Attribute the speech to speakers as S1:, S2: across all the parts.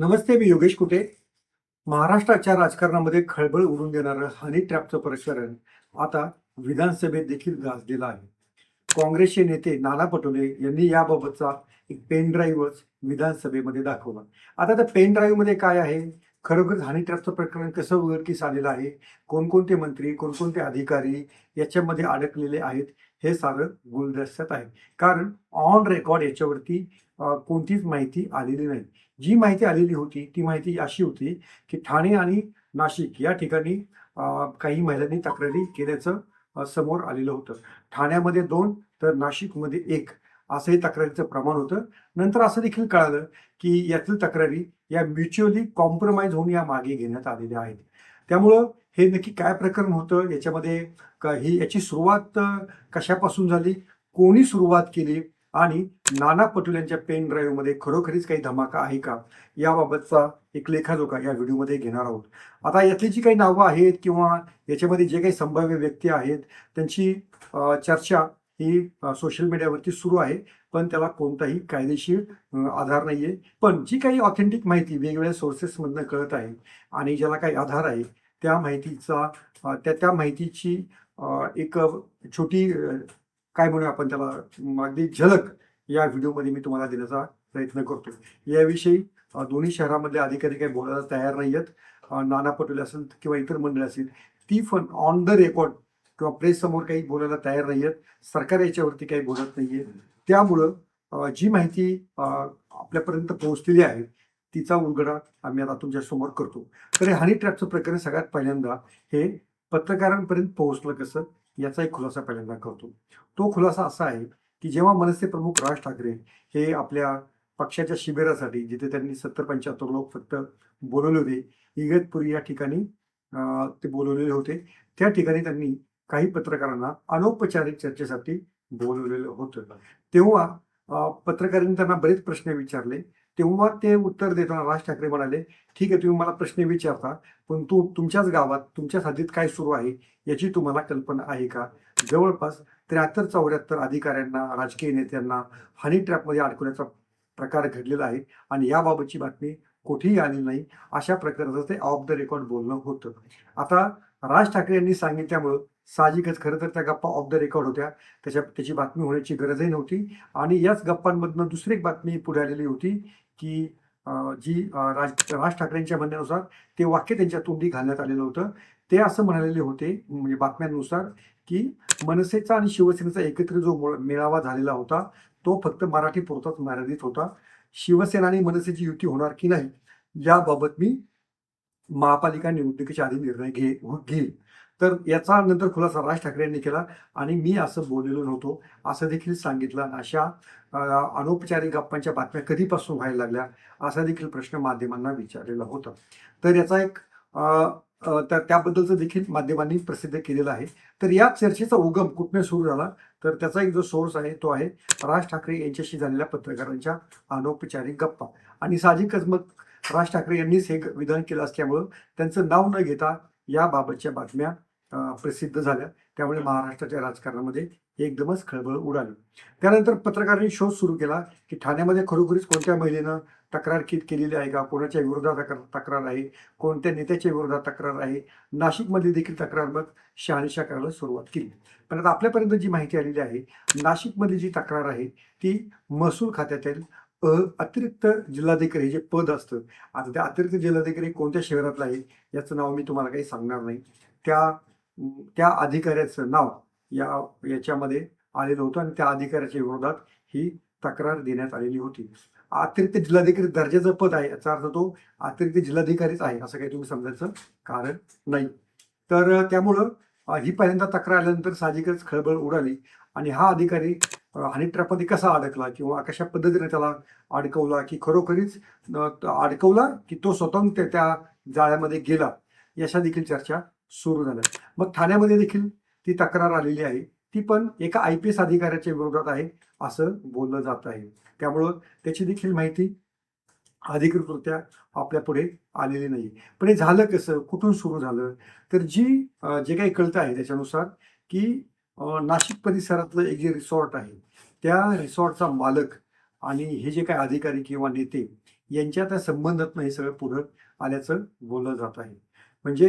S1: नमस्ते मी योगेश कुटे. महाराष्ट्राच्या राजकारणामध्ये खळबळ उडून देणारं हनी ट्रॅपचं प्रकरण आता विधानसभेत देखील गाजलेलं आहे. काँग्रेसचे नेते नाना पटोले यांनी याबाबतचा एक पेन ड्राईव्हच विधानसभेमध्ये दाखवला. आता त्या पेन ड्राईव्हमध्ये काय आहे? खरोखर हानी ट्रॅपचं प्रकरण कसं उघडकीस आलेलं आहे? कोणकोणते मंत्री कोणकोणते अधिकारी याच्यामध्ये अडकलेले आहेत? हे सारं गुलदस्त्यात आहे. कारण ऑन रेकॉर्ड याच्यावरती कोणतीच माहिती आलेली नाही. जी माहिती आलेली होती ती माहिती अशी होती की ठाणे आणि नाशिक या ठिकाणी काही महिलांनी तक्रारी केल्याचं समोर आलेलं होतं. ठाण्यामध्ये दोन तर नाशिकमध्ये एक. असंही तक्रारीचं प्रमाण होतं. नंतर असं देखील कळालं की यातील तक्रारी या म्युच्युअली कॉम्प्रोमाइज होऊन या मागे घेण्यात आलेल्या आहेत. त्यामुळं हे नक्की काय प्रकरण होतं याच्यामध्ये का ही याची सुरुवात कशापासून झाली कोणी सुरुवात केली आणि नाना पटोल यांच्या पेन ड्राईव्हमध्ये खरोखरीच काही धमाका आहे का याबाबतचा एक लेखाजोखा या व्हिडिओमध्ये घेणार आहोत. आता यातली जी काही नावं आहेत किंवा याच्यामध्ये जे काही संभाव्य व्यक्ती आहेत त्यांची चर्चा ही सोशल मीडियावरती सुरू आहे पण त्याला कोणताही कायदेशीर आधार नाही आहे पण जी काही ऑथेंटिक माहिती वेगवेगळ्या सोर्सेसमधनं कळत आहे आणि ज्याला काही आधार आहे त्या माहितीचा त्या त्या माहितीची एक छोटी काय म्हणूया आपण त्याला अगदी झलक या व्हिडिओमध्ये मी तुम्हाला देण्याचा प्रयत्न करतो याविषयी दोन्ही शहरामधले अधिकारी काही बोलायला तयार नाही आहेत नाना पटोले असेल किंवा इतर मंडळी असेल ती पण ऑन द रेकॉर्ड किंवा प्रेस समोर काही बोलायला तयार नाही आहेत सरकार याच्यावरती काही बोलत नाही आहे त्यामुळं जी माहिती आपल्यापर्यंत पोहोचलेली आहे तिचा उलगडा आम्ही आता तुमच्यासमोर करतो. तर हे हनी ट्रॅपचं प्रकरण सगळ्यात पहिल्यांदा हे पत्रकारांपर्यंत पोहोचलं कसं? याचा एक खुलासा पहिल्यांदा करतो. तो खुलासा असा आहे की जेव्हा मनसे प्रमुख राज ठाकरे हे आपल्या पक्षाच्या शिबिरासाठी जिथे त्यांनी सत्तर पंच्याहत्तर लोक फक्त बोलवले होते इगतपुरी या ठिकाणी ते बोलवलेले होते त्या ठिकाणी त्यांनी काही पत्रकारांना अनौपचारिक चर्चेसाठी बोलवलेलं होतं. तेव्हा पत्रकारांनी त्यांना बरेच प्रश्न विचारले. तेव्हा ते उत्तर देताना राज ठाकरे म्हणाले ठीक आहे तुम्ही मला प्रश्न विचारता पण तू तुमच्याच गावात तुमच्याच हद्दीत काय सुरू आहे याची तुम्हाला कल्पना आहे का? जवळपास त्र्याहत्तर चौऱ्याहत्तर अधिकाऱ्यांना राजकीय नेत्यांना हनी ट्रॅपमध्ये अडकवण्याचा प्रकार घडलेला आहे आणि याबाबतची बातमी कुठेही आली नाही. अशा प्रकारचं ते ऑफ द रेकॉर्ड बोलणं होतं. आता राज ठाकरे यांनी सांगितल्यामुळं साहजिकच खरं तर त्या गप्पा ऑफ द रेकॉर्ड होत्या. त्याच्या त्याची बातमी होण्याची गरजही नव्हती. आणि याच गप्पांमधनं दुसरी एक बातमी पुढे आलेली होती की जी राज राज ठाकरेंच्या म्हणण्यानुसार ते वाक्य त्यांच्या तोंडी घालण्यात आलेलं होतं. ते असं म्हणालेले होते म्हणजे बातम्यांनुसार की मनसेचा आणि शिवसेनेचा एकत्र जो मेळावा झालेला होता तो फक्त मराठी पुरताच मर्यादित होता. शिवसेना आणि मनसेची युती होणार की नाही याबाबत मी महापालिका निवडणुकीच्या आधी निर्णय घे घेईल. तर याचा नंतर खुलासा राज ठाकरे यांनी केला आणि मी असं बोललेलो नव्हतो. असं देखील सांगितलं आणि अशा अनौपचारिक गप्पांच्या बातम्या कधीपासून व्हायला लागल्या असा देखील प्रश्न माध्यमांना विचारलेला होता. तर याचा एक तर त्याबद्दलचं देखील माध्यमांनी प्रसिद्ध केलेलं आहे. तर या चर्चेचा उगम कुठने सुरू झाला? तर त्याचा एक जो सोर्स आहे तो आहे राज ठाकरे यांच्याशी झालेल्या पत्रकारांच्या अनौपचारिक गप्पा. आणि साहजिकच मग राज ठाकरे यांनीच हे ग- विधान केलं असल्यामुळं त्यांचं नाव न घेता याबाबतच्या बातम्या प्रसिद्ध झाल्या. त्यामुळे महाराष्ट्राच्या राजकारणामध्ये एकदमच खळबळ उडाली. त्यानंतर पत्रकारांनी शोध सुरू केला की ठाण्यामध्ये खरोखरीच कोणत्या महिलेनं तक्रार कित केलेली आहे का? कोणाच्या विरोधात तक्रार तक्रार आहे? कोणत्या नेत्याच्या विरोधात तक्रार आहे? नाशिकमध्ये देखील तक्रार मग शहानिशा करायला सुरुवात केली. पण आता आपल्यापर्यंत जी माहिती आलेली आहे नाशिकमध्ये जी तक्रार आहे ती महसूल खात्यातील अ, अतिरिक्त जिल्हाधिकारी हे जे पद असतं आता त्या अतिरिक्त जिल्हाधिकारी कोणत्या शहरातला आहे याचं नाव मी तुम्हाला काही सांगणार नाही. त्या त्या अधिकाऱ्याचं नाव या याच्यामध्ये आलेलं होतं आणि त्या अधिकाऱ्याच्या विरोधात ही तक्रार देण्यात आलेली होती. अतिरिक्त जिल्हाधिकारी दर्जाचं पद आहे याचा अर्थ तो अतिरिक्त जिल्हाधिकारीच आहे असं काही तुम्ही समजायचं कारण नाही. तर त्यामुळं ही पहिल्यांदा तक्रार आल्यानंतर साहजिकच खळबळ उडाली आणि हा अधिकारी हनी ट्रॅपमध्ये कसा अडकला किंवा कशा पद्धतीने त्याला अडकवला की खरोखरीच अडकवला की तो स्वतंत्र त्या जाळ्यामध्ये गेला? याशा देखील चर्चा सुरू झाल्या. मग ठाण्यामध्ये देखील ती तक्रार आलेली आहे. ती पण एका आय पी एस अधिकाऱ्याच्या विरोधात आहे असं बोललं जात आहे. त्यामुळं त्याची देखील माहिती अधिकृतरित्या आपल्या पुढे आलेली नाही. पण हे झालं कसं? कुठून सुरू झालं? तर जी जे काही कळतं आहे त्याच्यानुसार की नाशिक परिसरातलं एक जे रिसॉर्ट आहे त्या रिसॉर्टचा मालक आणि हे जे काही अधिकारी किंवा नेते यांच्या त्या संबंधातनं हे सगळं पुढं आल्याचं बोललं जात आहे. म्हणजे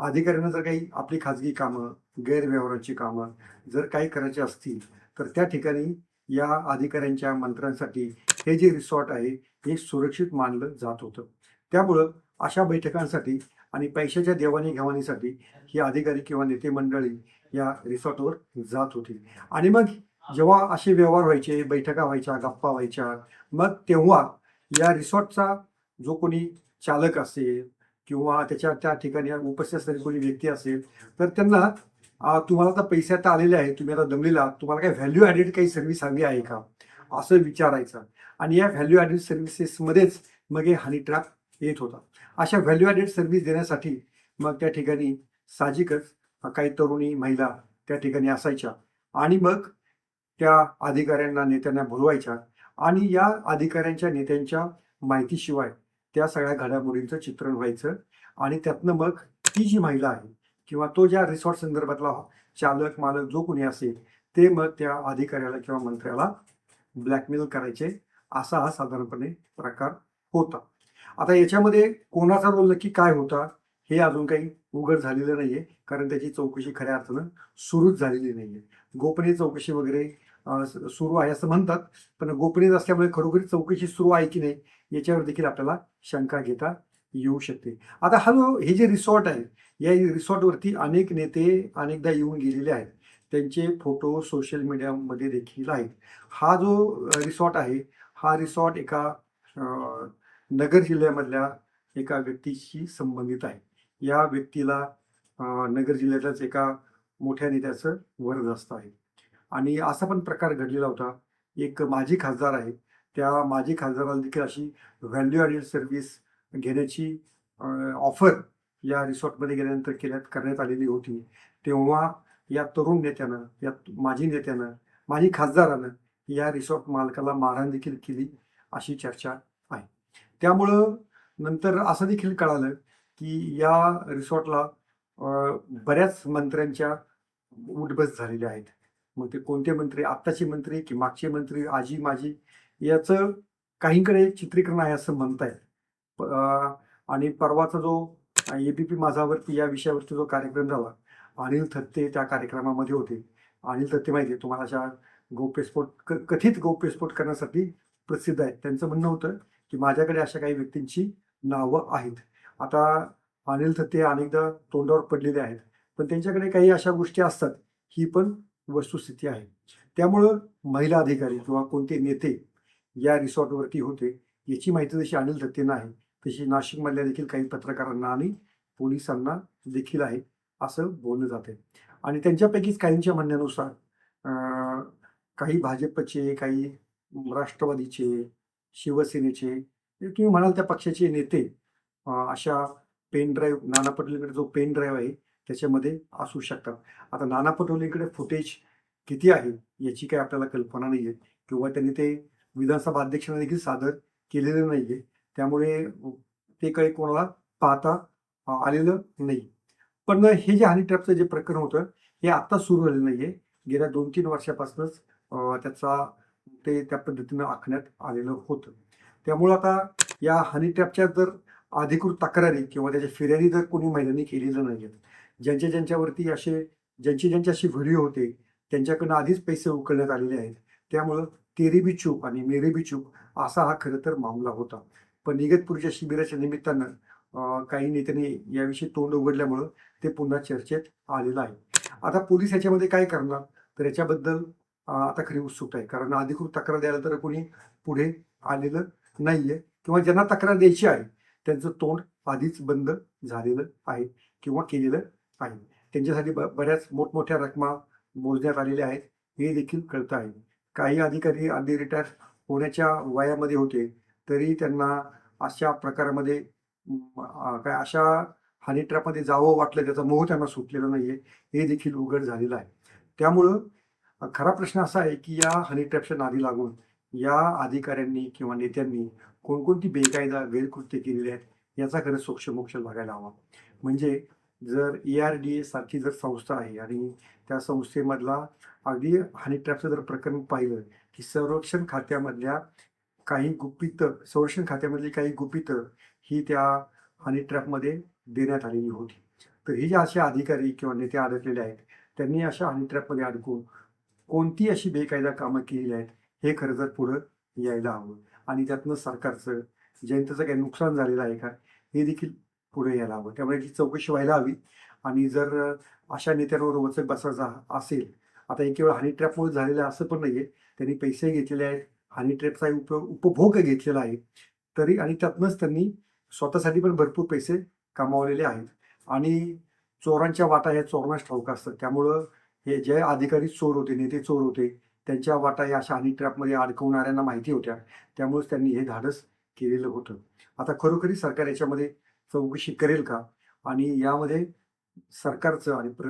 S1: अधिकाऱ्यांना जर काही आपली खाजगी कामं गैरव्यवहाराची कामं जर काही करायची असतील तर त्या ठिकाणी या अधिकाऱ्यांच्या मंत्र्यांसाठी हे जे रिसॉर्ट आहे हे सुरक्षित मानलं जात होतं. त्यामुळं अशा बैठकांसाठी आणि पैशाच्या देवाणीघेवाणीसाठी ही अधिकारी किंवा नेते मंडळी या रिसॉर्टवर जात होती. आणि मग जेव्हा असे व्यवहार व्हायचे बैठका व्हायच्या गप्पा व्हायच्या मग तेव्हा या रिसॉर्टचा जो कोणी चालक असेल किंवा त्याच्या त्या ठिकाणी उपस्थित असणारी कोणी व्यक्ती असेल तर त्यांना तुम्हाला आता पैसे आता आलेले आहेत तुम्ही आता दमलेला तुम्हाला काही व्हॅल्यू ॲडेड काही सर्व्हिस हवी आहे का? असं विचारायचं. आणि या व्हॅल्यू ॲडेड सर्व्हिसेसमध्येच मग हे हनी ट्रॅप येत होता. अशा व्हॅल्यू ॲडेड सर्व्हिस देण्यासाठी मग त्या ठिकाणी साहजिकच काही तरुणी महिला त्या ठिकाणी असायच्या. आणि मग त्या अधिकाऱ्यांना नेत्यांना बोलवायच्या. आणि या अधिकाऱ्यांच्या नेत्यांच्या माहितीशिवाय त्या सगळ्या घडामोडींचं चित्रण व्हायचं. आणि त्यातनं मग ती जी महिला आहे किंवा तो ज्या रिसॉर्ट संदर्भातला चालक मालक जो कोणी असेल ते मग त्या अधिकाऱ्याला किंवा मंत्र्याला ब्लॅकमेल करायचे. असा हा साधारणपणे प्रकार होता. आता याच्यामध्ये कोणाचा रोल नक्की काय होता हे अजून काही उघड झालेलं नाहीये कारण त्याची चौकशी खऱ्या अर्थानं सुरूच झालेली नाहीये. गोपनीय चौकशी वगैरे सुरू आहे असं म्हणतात पण गोपनीय असल्यामुळे खरोखरी चौकशी सुरू आहे की नाही याच्यावर देखील आपल्याला शंका घेता येऊ शकते. आता हा जो हे जे रिसॉर्ट आहे या रिसॉर्टवरती अनेक नेते अनेकदा येऊन गेलेले आहेत. त्यांचे फोटो सोशल मीडियामध्ये देखील आहेत. हा जो रिसॉर्ट आहे हा रिसॉर्ट एका नगर जिल्ह्यामधल्या एका व्यक्तीशी संबंधित आहे. या व्यक्तीला नगर जिल्ह्यातल्याच एका मोठ्या नेत्याचं वरदस्त आहे. आणि असा पण प्रकार घडलेला होता. एक माजी खासदार आहे. त्या माजी खासदाराला देखील अशी व्हॅल्यू ॲडेड सर्व्हिस घेण्याची ऑफर या रिसॉर्टमध्ये गेल्यानंतर केल्यात करण्यात आलेली होती. तेव्हा या तरुण नेत्यानं या माजी नेत्यानं माजी खासदारानं या रिसॉर्ट मालकाला मारहाण देखील केली अशी चर्चा त्यामुळं नंतर असं देखील कळालं की या रिसॉर्टला बऱ्याच मंत्र्यांच्या उठबस झालेल्या आहेत. मग ते कोणते मंत्री? आत्ताचे मंत्री की मागचे मंत्री? आजी माजी? याचं काहींकडे चित्रीकरण आहे असं म्हणतायत. प- आणि परवाचा जो एबीपी माझावरती या विषयावरती जो कार्यक्रम झाला अनिल थत्ते त्या कार्यक्रमामध्ये होते. अनिल थत्ते माहिती आहे तुम्हाला अशा गौप्यस्फोट कथित गौप्यस्फोट करण्यासाठी प्रसिद्ध आहेत. त्यांचं म्हणणं होतं की माझ्याकडे अशा काही व्यक्तींची नावं आहेत. आता अनिल थत्ते अनेकदा तोंडावर पडलेले आहेत पण त्यांच्याकडे काही अशा गोष्टी असतात ही पण वस्तुस्थिती आहे. त्यामुळं महिला अधिकारी किंवा कोणते नेते या रिसॉर्टवरती होते याची माहिती जशी अनिल थत्तेंना आहे तशी नाशिकमधल्या देखील काही पत्रकारांना आणि पोलिसांना देखील आहे असं बोललं जाते आणि त्यांच्यापैकीच काहींच्या म्हणण्यानुसार काही भाजपचे काही राष्ट्रवादीचे शिवसेनेचे तुम्ही म्हणाल त्या पक्षाचे नेते अशा पेन ड्राईव्ह नाना पटोलेकडे जो पेन ड्राईव्ह आहे त्याच्यामध्ये असू शकतात. आता नाना पटोलेकडे फुटेज किती आहे याची काही आपल्याला कल्पना नाही आहे किंवा त्यांनी ते विधानसभा अध्यक्षांना देखील सादर केलेलं नाही आहे. त्यामुळे ते काही कोणाला पाहता आलेलं नाही. पण हे जे हनी ट्रॅपचं जे प्रकरण होतं हे आत्ता सुरू झालेलं नाही आहे गेल्या दोन तीन वर्षापासूनच त्याचा ते त्या पद्धतीनं आखण्यात आलेलं होतं. त्यामुळं आता या हनी ट्रॅपच्या जर अधिकृत तक्रारी किंवा त्याच्या फिर्यादी जर कोणी महिलांनी केलेलं नाही आहेत ज्यांच्या ज्यांच्यावरती असे ज्यांचे ज्यांची अशी व्हिडिओ होते त्यांच्याकडनं आधीच पैसे उकळण्यात आलेले आहेत. त्यामुळं तेरी बी चूप आणि मेरी बी चूप असा हा खरं तर मामला होता. पण इगतपूरच्या शिबिराच्या निमित्तानं काही नेत्यांनी याविषयी तोंड उघडल्यामुळं ते पुन्हा चर्चेत आलेलं आहे. आता पोलीस याच्यामध्ये काय करणार? तर याच्याबद्दल आता खरी उत्सुकता आहे. कारण अधिकृत तक्रार द्यायला तर कोणी पुढे आलेलं नाहीये. किंवा ज्यांना तक्रार द्यायची आहे त्यांचं तोंड आधीच बंद झालेलं आहे किंवा केलेलं आहे. त्यांच्यासाठी ब बऱ्याच मोठमोठ्या रकमा मोजण्यात आलेल्या आहेत. हे देखील कळतं आहे. काही अधिकारी अगदी रिटायर होण्याच्या वयामध्ये होते तरी त्यांना अशा प्रकारामध्ये काय अशा हनी ट्रॅपमध्ये जावं वाटलं त्याचा मोह त्यांना सुटलेला नाहीये. हे देखील उघड झालेलं आहे. त्यामुळं खरा प्रश्न असा आहे की या हनी ट्रॅपच्या नादी लागून या अधिकाऱ्यांनी किंवा नेत्यांनी कोणकोणती बेकायदा गैरकृत्य केलेली आहेत याचा खरं सोक्षमोक्ष बघायला हवा. म्हणजे जर ए आर डी ए सारखी जर संस्था आहे आणि त्या संस्थेमधला अगदी हनी ट्रॅपचं जर प्रकरण पाहिलं की संरक्षण खात्यामधल्या काही गुपित संरक्षण खात्यामधली काही गुपित ही त्या हनी ट्रॅपमध्ये देण्यात आलेली होती. तर हे जे असे अधिकारी किंवा नेते अडकलेले आहेत त्यांनी अशा हनी ट्रॅपमध्ये अडकून कोणती अशी बेकायदा कामं केलेली आहेत हे खरं तर पुढं यायला हवं. आणि त्यातनं सरकारचं जनतेचं काही नुकसान झालेलं आहे का हे देखील पुढे यायला हवं. त्यामुळे ही चौकशी व्हायला हवी. आणि जर अशा नेत्यांवर वचक बसायचा असेल आता एक केवळ हनी ट्रॅपमुळे झालेलं असं पण नाही आहे त्यांनी पैसे घेतलेले आहेत हनी ट्रॅपचा उप उपभोग घेतलेला आहे. तरी आणि त्यातनंच त्यांनी स्वतःसाठी पण भरपूर पैसे कमावलेले आहेत. आणि चोरांच्या वाटा ह्या चोरांनाच ठाऊक असतात. त्यामुळं हे जे अधिकारी चोर होते नेते चोर होते त्यांच्या वाटा या अशा हनी ट्रॅपमध्ये अडकवणाऱ्यांना माहिती होत्या. त्यामुळेच त्यांनी हे धाडस केलेलं होतं. आता खरोखरी सरकार याच्यामध्ये चौकशी करेल का? आणि यामध्ये सरकारचं आणि प्र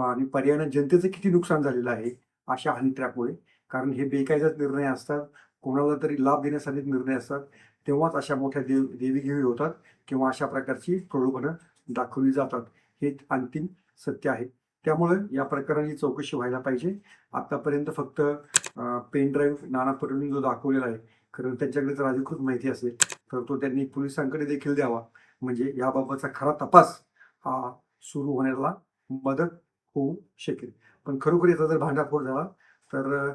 S1: आणि पर्यायानं जनतेचं किती नुकसान झालेलं आहे अशा हनी ट्रॅपमुळे? कारण हे बेकायदाच निर्णय असतात. कोणाला तरी लाभ देण्यासाठी निर्णय असतात. तेव्हाच अशा मोठ्या देव देवीघेवी होतात किंवा अशा प्रकारची प्रलोभनं दाखवली जातात. हे अंतिम सत्य आहे. त्यामुळे या प्रकरणाची चौकशी व्हायला पाहिजे. आतापर्यंत फक्त पेन ड्राईव्ह नाना पटोलेंनी जो दाखवलेला आहे कारण त्यांच्याकडे जर अधिकृत माहिती असेल तर तो त्यांनी पोलिसांकडे देखील द्यावा. म्हणजे याबाबतचा खरा तपास हा सुरू होण्याला मदत होऊ शकेल. पण खरोखर याचा जर भांडाफोड झाला तर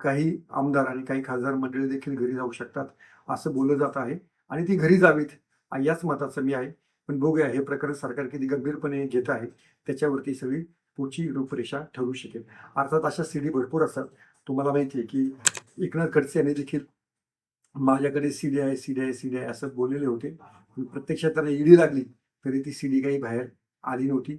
S1: काही आमदार आणि काही खासदार मंडळी देखील घरी जाऊ शकतात असं बोललं जात आहे. आणि ती घरी जावीत याच मताचं मी आहे. पण बघूया हे प्रकरण सरकार किती गंभीरपणे घेत आहे त्याच्यावरती सगळी पुढची रूपरेषा ठरू शकेल. अर्थात अशा सीडी भरपूर असतात. तुम्हाला माहिती आहे की एकनाथ खडसे यांनी देखील माझ्याकडे सीडी आहे सीडी आहे सीडी आहे असं बोललेले होते. प्रत्यक्षात त्याला ईडी लागली तरी ती सीडी काही बाहेर आली नव्हती.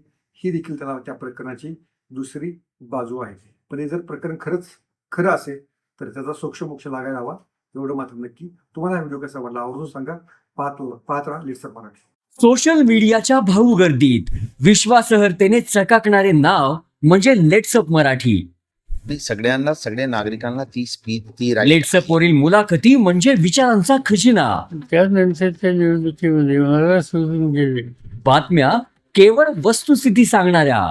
S1: ही देखील त्याला त्या प्रकरणाची दुसरी बाजू आहे. पण हे जर प्रकरण खरंच खरं असेल तर त्याचा सोक्षमोक्ष लागायला हवा. एवढं मात्र नक्की. तुम्हाला हा व्हिडिओ कसा वाटला आवर्जून सांगा. पाहत पाहत राहा लिट्सर मराठी.
S2: सोशल मीडियाच्या भाऊ गर्दीत विश्वासार्हतेने चकाकणारे नाव म्हणजे लेट्सअप मराठी.
S3: नाही, सगळ्यांना सगळ्या नागरिकांना ती स्पीच ती
S2: लेट्सअप वरील मुलाखती म्हणजे विचारांचा खजिना.
S4: त्यानंतरच्या निवडणुकीमध्ये मला सोडून गेले
S2: बातम्या केवळ वस्तुस्थिती सांगणाऱ्या.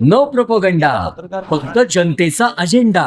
S2: न प्रोपोगंडा फक्त जनतेचा अजेंडा